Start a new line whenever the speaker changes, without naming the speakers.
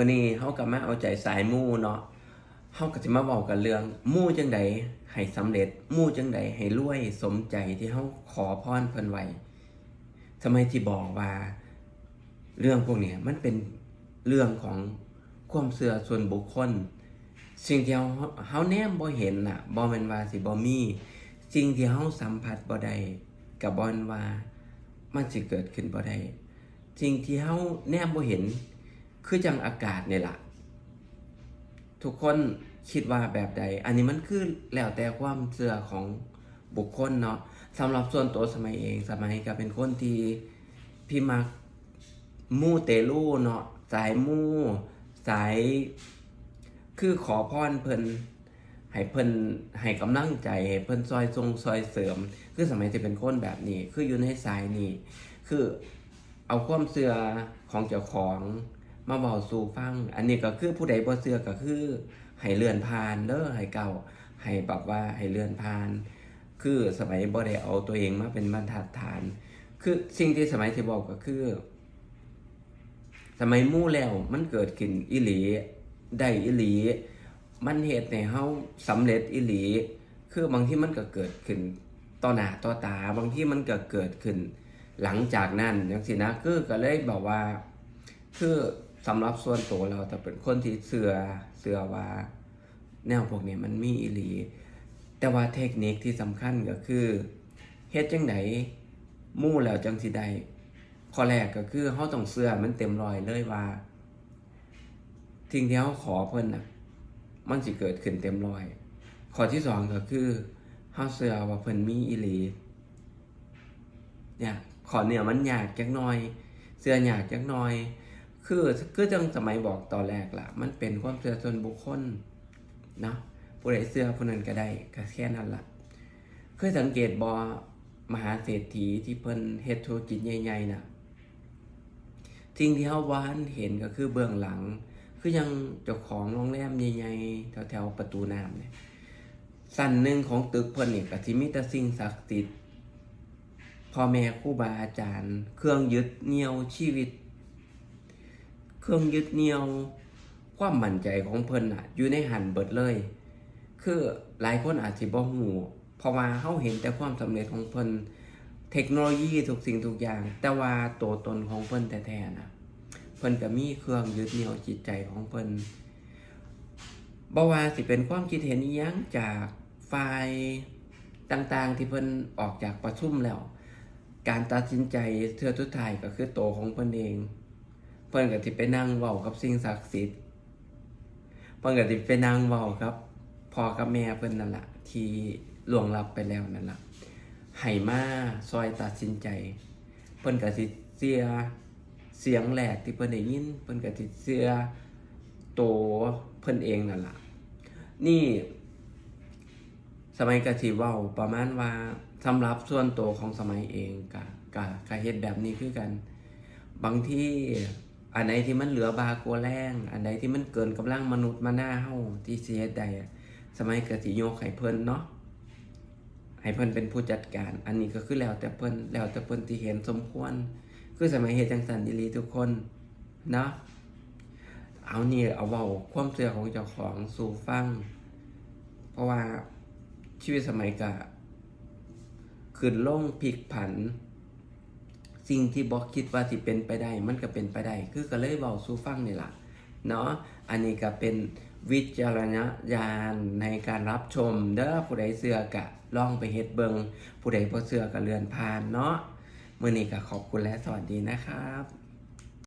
วันนี้เฮาก็มาเอาใจสายมู่เนาะเฮาก็สิมาเว้ากันเรื่อง มู่จังใดให้สำเร็จ มู่จังใดให้รวยสมใจที่เฮาขอพรเพิ่นไว้ทำไมที่บอกว่าเรื่องพวกนี้มันเป็นเรื่องของความเชื่อส่วนบุคคล สิ่งที่เฮาเฮาแนมบ่เห็นน่ะบ่แม่นว่าสิบ่มีสิ่งที่เฮาสัมผัสบ่ได้ก็บ่แม่นว่ามันสิเกิดขึ้นบ่ได้สิ่งที่เฮาแนมบ่เห็น คือจังอากาศนี่ล่ะ ทุกคนคิดว่าแบบใด อันนี้มันคือแล้วแต่ความเชื่อของบุคคลเนาะสำหรับส่วนตัวสมัยเองสมัยก็เป็นคนที่พี่มักมู่เตลูเนาะสายมู่สายคือขอพรเพิ่นให้เพิ่นให้กำลังใจเพิ่นซอยทรงซอยเสริม คือสมัยที่เป็นคนแบบนี้ คืออยู่ในสายนี้คือเอาความเชื่อของเจ้าของ มาเว้าสู่ฟัง อันนี้ก็คือผู้ใดบ่เชื่อก็คือให้เลื่อนผ่านเด้อให้เก่าให้แบบว่าให้เลื่อนผ่าน คือสมัยบ่ได้เอาตัวเองมาเป็นบรรทัดฐาน คือสิ่งที่สมัยที่บอกก็คือ สมัยมู่แล้วมันเกิดขึ้นอีหลีได้อีหลี มันเหตุในเฮาสำเร็จอีหลี คือบางที่มันก็เกิดขึ้นต่อหน้าต่อตาบางที่มันก็เกิดขึ้น หลังจากนั้นอย่างสินะคือก็เลยบอกว่า คือ สำหรับส่วนตัวเราแต่เป็นคนที่เสือเสือว่า แนวพวกนี้มันมีอีหลี แต่ว่าเทคนิคที่สำคัญก็คือเฮ็ดจังไดมู่แล้วจังสิได้ข้อแรกก็คือเฮาต้องเชื่อมันเต็มรอยเลยว่าสิ่งที่เฮาขอเพิ่นน่ะ มันสิเกิดขึ้นเต็มรอย ข้อที่สองก็คือเฮาเชื่อว่าเพิ่นมีอีหลี เนี่ยขอเนี่ยมันยากจักหน่อย เสื้อยากจักหน่อย คือคือจังสมัยบอกตอนแรกล่ะ มันเป็นความเชื่อส่วนบุคคลนะผู้ใดเสื้อผู้นั้นก็ได้ก็แค่นั้นล่ะเคยสังเกตบอมหาเศรษฐีที่เพิ่นเฮ็ดธุรกิจใหญ่ๆน่ะสิ่งที่เฮาว่าเห็นก็คือเบื้องหลัง คือยังเจ้าของโรงแรมใหญ่ๆแถวๆประตูน้ำเนี่ยสั้นหนึ่งของตึกเพิ่นนี่ก็สิมีแต่สิ่งศักดิ์สิทธิ์พ่อแม่ครูบาอาจารย์ เครื่องยึดเหนี่ยวชีวิต เครื่องยึดเหนี่ยว ความมั่นใจของเพิ่นอะอยู่ในหันเบิดเลย คือหลายคนอาจสิบ่ฮู้เพราะว่าเฮาเห็นแต่ความสำเร็จของเพิ่นเทคโนโลยีทุกสิ่งทุกอย่าง แต่ว่าตัวตนของเพิ่นแท้ๆนะเพิ่นก็มีเครื่องยึดเหนี่ยวจิตใจของเพิ่นบ่ว่าสิเป็นความคิดเห็นอีหยังจากฝ่ายต่างๆ ที่เพิ่นออกจากประชุมแล้ว การตัดสินใจเทือทุดท้ายก็คือโตของเพิ่นเอง เพิ่นก็สิไปนั่งเว้ากับสิ่งศักดิ์สิทธิ์เพิ่นก็สิไปนั่งเว้าครับพ่อกับแม่เพิ่นนั่นละที่ล่วงลับไปแล้วนั่นละให้มาซอยตัดสินใจ เพิ่นก็สิเสียเสียงแหลกที่เพิ่นได้ยินเพิ่นก็สิเสียโตวเพิ่นเองนั่นละนี่ สมัยกะสิเว้าประมาณว่าสำหรับส่วนตัวของสมัยเองกะกะกะเฮ็ดแบบนี้คือกัน บางที่ อันไหนที่มันเหลือบากัวแรงอันใดที่มันเกินกำลังมนุษย์มาหน้าเฮาที่เฮ็ดได้อะสมัยกสิโยกให้เพิ่นเนาะให้เพิ่นเป็นผู้จัดการ อันนี้ก็คือแล้วแต่เพิ่นแล้วแต่เพิ่นที่เห็นสมควร คือสมัยเฮ็ดจังซั่นดีหลีทุกคนเนาะเอานี่เอาเว้าความเชื่อของเจ้าของสู่ฟัง เพราะว่าชีวิตสมัยกะขึ้นลงพลิกผัน สิ่งที่บอกคิดว่าสิเป็นไปได้ มันก็เป็นไปได้ คือก็เลยเบาสู้ฟังนี่แหละเนาะอันนี้ก็เป็นวิจารณญาณในการรับชมเด้อผู้ใดเสือกะลองไปเฮ็ดเบิงผู้ใดบ่เสือกะเลือนผ่านเนาะมื้อนี้ก็ขอบคุณและสวัสดีนะครับ